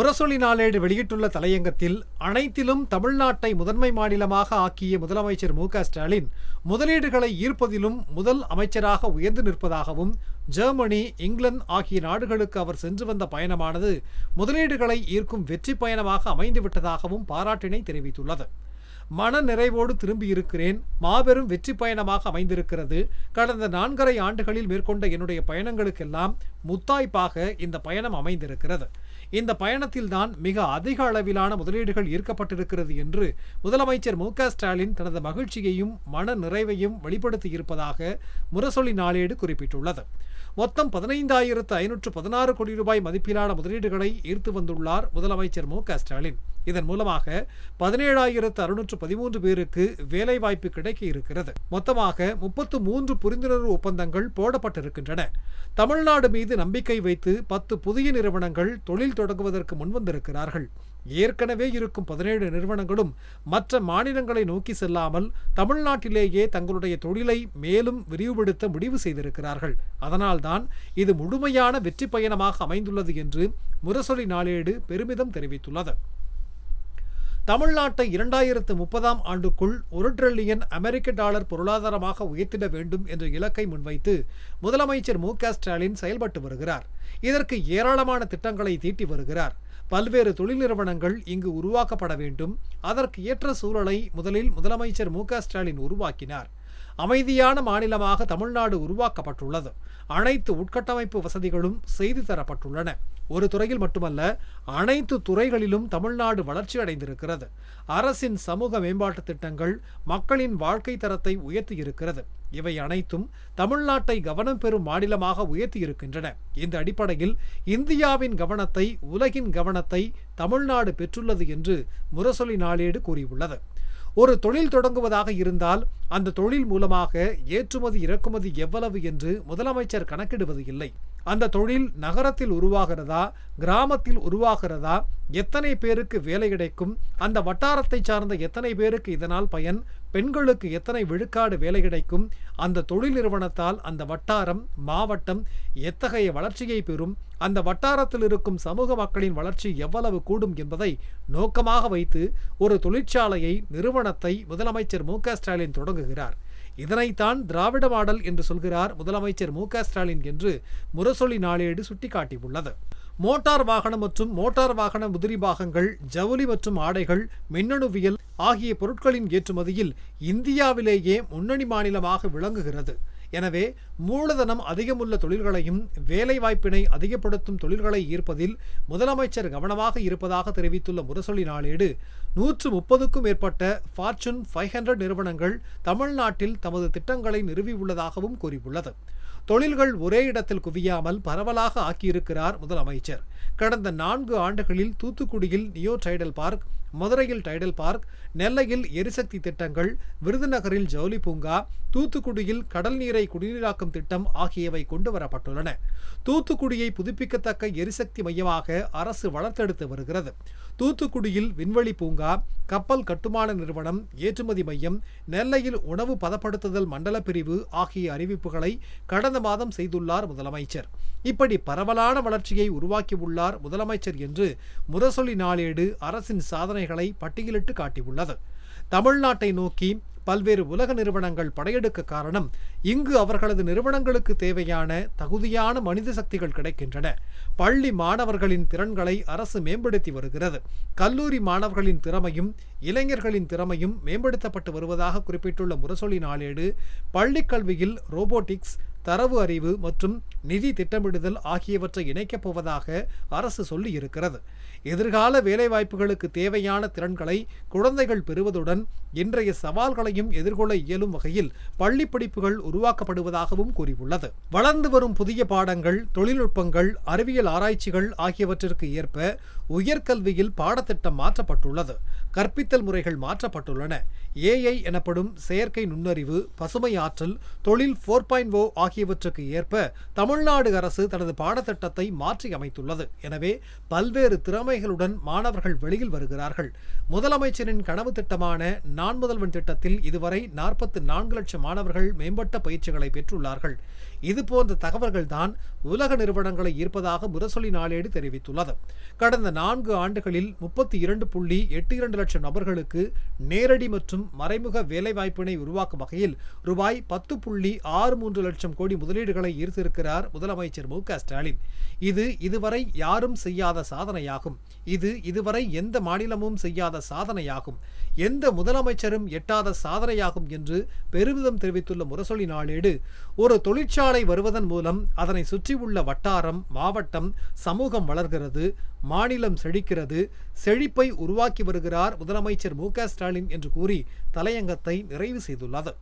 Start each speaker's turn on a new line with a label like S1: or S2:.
S1: முரசொலி நாளேடு வெளியிட்டுள்ள தலையங்கத்தில் அனைத்திலும் தமிழ்நாட்டை முதன்மை மாநிலமாக ஆக்கிய முதலமைச்சர் மு ஸ்டாலின் முதலீடுகளை ஈர்ப்பதிலும் முதல் அமைச்சராக உயர்ந்து நிற்பதாகவும் ஜெர்மனி இங்கிலாந்து ஆகிய நாடுகளுக்கு அவர் சென்று வந்த பயணமானது முதலீடுகளை ஈர்க்கும் வெற்றி பயணமாக அமைந்துவிட்டதாகவும் பாராட்டினை தெரிவித்துள்ளது. மன நிறைவோடு திரும்பியிருக்கிறேன். மாபெரும் வெற்றி பயணமாக அமைந்திருக்கிறது. கடந்த நான்கரை ஆண்டுகளில் மேற்கொண்ட என்னுடைய பயணங்களுக்கெல்லாம் முத்தாய்ப்பாக இந்த பயணம் அமைந்திருக்கிறது. இந்த பயணத்தில்தான் மிக அதிக அளவிலான முதலீடுகள் ஈர்க்கப்பட்டிருக்கிறது என்று முதலமைச்சர் மு ஸ்டாலின் தனது மகிழ்ச்சியையும் மன நிறைவையும் வெளிப்படுத்தியிருப்பதாக முரசொலி நாளேடு குறிப்பிட்டுள்ளது. மொத்தம் பதினைந்தாயிரத்து ஐநூற்று பதினாறு கோடி ரூபாய் மதிப்பிலான முதலீடுகளை ஈர்த்து வந்துள்ளார் முதலமைச்சர் மு ஸ்டாலின். இதன் மூலமாக பதினேழாயிரத்து அறுநூற்று பதிமூன்று பேருக்கு வேலைவாய்ப்பு கிடைக்க இருக்கிறது மொத்தமாக முப்பத்து மூன்று புரிந்துணர்வு ஒப்பந்தங்கள் போடப்பட்டிருக்கின்றன. தமிழ்நாடு மீது நம்பிக்கை வைத்து பத்து புதிய நிறுவனங்கள் தொழில் தொடங்குவதற்கு முன்வந்திருக்கிறார்கள். ஏற்கனவே இருக்கும் பதினேழு நிறுவனங்களும் மற்ற மாநிலங்களை நோக்கி செல்லாமல் தமிழ்நாட்டிலேயே தங்களுடைய தொழிலை மேலும் விரிவுபடுத்த முடிவு செய்திருக்கிறார்கள். அதனால்தான் இது முழுமையான வெற்றி பயணமாக அமைந்துள்ளது என்று முரசொலி நாளேடு பெருமிதம் தெரிவித்துள்ளது. தமிழ்நாட்டை இரண்டாயிரத்து முப்பதாம் ஆண்டுக்குள் ஒரு டிரில்லியன் அமெரிக்க டாலர் பொருளாதாரமாக உயர்த்திட வேண்டும் என்ற இலக்கை முன்வைத்து முதலமைச்சர் மு க ஸ்டாலின் செயல்பட்டு வருகிறார். இதற்கு ஏராளமான திட்டங்களை தீட்டி வருகிறார். பல்வேறு தொழில் நிறுவனங்கள் இங்கு உருவாக்கப்பட வேண்டும். அதற்கு ஏற்ற சூழலை முதலில் முதலமைச்சர் மு க ஸ்டாலின் உருவாக்கினார். அமைதியான மாநிலமாக தமிழ்நாடு உருவாக்கப்பட்டுள்ளது. அனைத்து உட்கட்டமைப்பு வசதிகளும் செய்து தரப்பட்டுள்ளன. ஒரு துறையில் மட்டுமல்ல அனைத்து துறைகளிலும் தமிழ்நாடு வளர்ச்சி அடைந்திருக்கிறது. அரசின் சமூக மேம்பாட்டு திட்டங்கள் மக்களின் வாழ்க்கை தரத்தை உயர்த்தியிருக்கிறது இவை அனைத்தும் தமிழ்நாட்டை கவனம் பெறும் மாநிலமாக உயர்த்தியிருக்கின்றன இந்த அடிப்படையில் இந்தியாவின் கவனத்தை உலகின் கவனத்தை தமிழ்நாடு பெற்றுள்ளது என்று முரசொலி நாளேடு கூறியுள்ளது. ஒரு தொழில் தொடங்குவதாக இருந்தால் அந்த தொழில் மூலமாக ஏற்றுமதி இறக்குமதி எவ்வளவு என்று முதலமைச்சர் கணக்கிடுவது இல்லை. அந்த தொழில் நகரத்தில் உருவாகிறதா கிராமத்தில் உருவாகிறதா எத்தனை பேருக்கு வேலை கிடைக்கும் அந்த வட்டாரத்தை சார்ந்த எத்தனை பேருக்கு இதனால் பயன் பெண்களுக்கு எத்தனை விழுக்காடு வேலை கிடைக்கும் அந்த தொழில் நிறுவனத்தால் அந்த வட்டாரம் மாவட்டம் எத்தகைய வளர்ச்சியை பெறும் அந்த வட்டாரத்தில் இருக்கும் சமூக மக்களின் வளர்ச்சி எவ்வளவு கூடும் என்பதை நோக்கமாக வைத்து ஒரு தொழிற்சாலையை நிறுவனத்தை முதலமைச்சர் மு ஸ்டாலின் தொடங்குகிறார். இதனைத்தான் திராவிட மாடல் என்று சொல்கிறார் முதலமைச்சர் மு ஸ்டாலின் என்று முரசொலி நாளேடு சுட்டிக்காட்டியுள்ளது. மோட்டார் வாகனம் மற்றும் மோட்டார் வாகன உதிரி பாகங்கள் ஜவுளி மற்றும் ஆடைகள் மின்னணுவியல் ஆகிய பொருட்களின் ஏற்றுமதியில் இந்தியாவிலேயே முன்னணி மாநிலமாக விளங்குகிறது. எனவே மூலதனம் அதிகமுள்ள தொழில்களையும் வேலைவாய்ப்பினை அதிகப்படுத்தும் தொழில்களை ஈர்ப்பதில் முதலமைச்சர் கவனமாக இருப்பதாக தெரிவித்துள்ள முரசொலி நாளேடு நூற்று முப்பதுக்கும் மேற்பட்ட ஃபார்ச்சூன் ஃபைவ் ஹண்ட்ரட் நிறுவனங்கள் தமிழ்நாட்டில் தமது திட்டங்களை நிறுவியுள்ளதாகவும் கூறியுள்ளது. தொழில்கள் ஒரே இடத்தில் குவியாமல் பரவலாக ஆக்கியிருக்கிறார் முதலமைச்சர். கடந்த நான்கு ஆண்டுகளில் தூத்துக்குடியில் நியோ டைடல் பார்க் மதுரையில் டைடல் பார்க் நெல்லையில் எரிசக்தி திட்டங்கள் விருதுநகரில் ஜவுளி பூங்கா தூத்துக்குடியில் கடல் நீரை குடிநீராக்கும் திட்டம் ஆகியவை கொண்டு வரப்பட்டுள்ளன. தூத்துக்குடியை புதுப்பிக்கத்தக்க எரிசக்தி மையமாக அரசு வளர்த்தெடுத்து வருகிறது. தூத்துக்குடியில் விண்வெளி பூங்கா கப்பல் கட்டுமான நிறுவனம் ஏற்றுமதி மையம் நெல்லையில் உணவு பதப்படுத்துதல் மண்டல பிரிவு ஆகிய அறிவிப்புகளை கடந்த மாதம் செய்துள்ளார் முதலமைச்சர். இப்படி பரவலான வளர்ச்சியை உருவாக்கியுள்ளார் முதலமைச்சர் என்று முரசொலி நாளேடு அரசின் சாதனைகளை பட்டியலிட்டு காட்டியுள்ளது. தமிழ்நாட்டை நோக்கி பல்வேறு உலக நிறுவனங்கள் படையெடுக்க காரணம் இங்கு அவர்களது நிறுவனங்களுக்கு தேவையான தகுதியான மனித சக்திகள் கிடைக்கின்றன. பள்ளி மாணவர்களின் திறன்களை அரசு மேம்படுத்தி வருகிறது. கல்லூரி மாணவர்களின் திறமையும் இளைஞர்களின் திறமையும் மேம்படுத்தப்பட்டு வருவதாக குறிப்பிட்டுள்ள முரசொலி நாளேடு பள்ளிக் கல்வியில் ரோபோட்டிக்ஸ் தரவு அறிவு மற்றும் நிதி திட்டமிடுதல் ஆகியவற்றை இணைக்கப் போவதாக அரசு சொல்லியிருக்கிறது. எதிர்கால வேலைவாய்ப்புகளுக்கு தேவையான திறன்களை குழந்தைகள் பெறுவதுடன் இன்றைய சவால்களையும் எதிர்கொள்ள இயலும் வகையில் பள்ளி படிப்புகள் உருவாக்கப்படுவதாகவும் கூறியுள்ளது. வளர்ந்து வரும் புதிய பாடங்கள் தொழில்நுட்பங்கள் அறிவியல் ஆராய்ச்சிகள் ஆகியவற்றிற்கு ஏற்ப உயர்கல்வியில் பாடத்திட்டம் மாற்றப்பட்டுள்ளது. கற்பித்தல் முறைகள் மாற்றப்பட்டுள்ளன. ஏஐ எனப்படும் செயற்கை நுண்ணறிவு பசுமை ஆற்றல் தொழில் ஃபோர் பாயிண்ட் ஓ ஆகியவற்றுக்கு ஏற்ப தமிழ்நாடு அரசு தனது பாடத்திட்டத்தை மாற்றி அமைத்துள்ளது. எனவே பல்வேறு திறமைகளுடன் மாணவர்கள் வெளியில் வருகிறார்கள். முதலமைச்சரின் கனவு திட்டமான நான் முதல்வன் திட்டத்தில் இதுவரை நாற்பத்து நான்கு லட்சம் மாணவர்கள் மேம்பட்ட பயிற்சிகளை பெற்றுள்ளார்கள். இதுபோன்ற தகவல்கள்தான் உலக நிறுவனங்களை ஈர்ப்பதாக முரசொலி நாளேடு தெரிவித்துள்ளது. கடந்த நான்கு ஆண்டுகளில் முப்பத்தி இரண்டு புள்ளி எட்டு இரண்டு லட்சம் நபர்களுக்கு நேரடி மற்றும் மறைமுக வேலைவாய்ப்பினை உருவாக்கும் வகையில் ரூபாய் பத்து புள்ளி ஆறு மூன்று லட்சம் கோடி முதலீடுகளை ஈர்த்திருக்கிறார் முதலமைச்சர் மு ஸ்டாலின். இது இதுவரை யாரும் செய்யாத சாதனையாகும். இது இதுவரை எந்த மாநிலமும் செய்யாத சாதனையாகும். எந்த முதலமைச்சரும் எட்டாத சாதனையாகும் என்று பெருமிதம் தெரிவித்துள்ள முரசொலி நாளேடு ஒரு தொழிற்சாலை வருவதன் மூலம் அதனை சுற்றியுள்ள வட்டாரம் மாவட்டம் சமூகம் வளர்கிறது மாநிலம் செழிக்கிறது செழிப்பை உருவாக்கி வருகிறார் முதலமைச்சர் மு ஸ்டாலின் என்று கூறி தலையங்கத்தை நிறைவு செய்துள்ளது.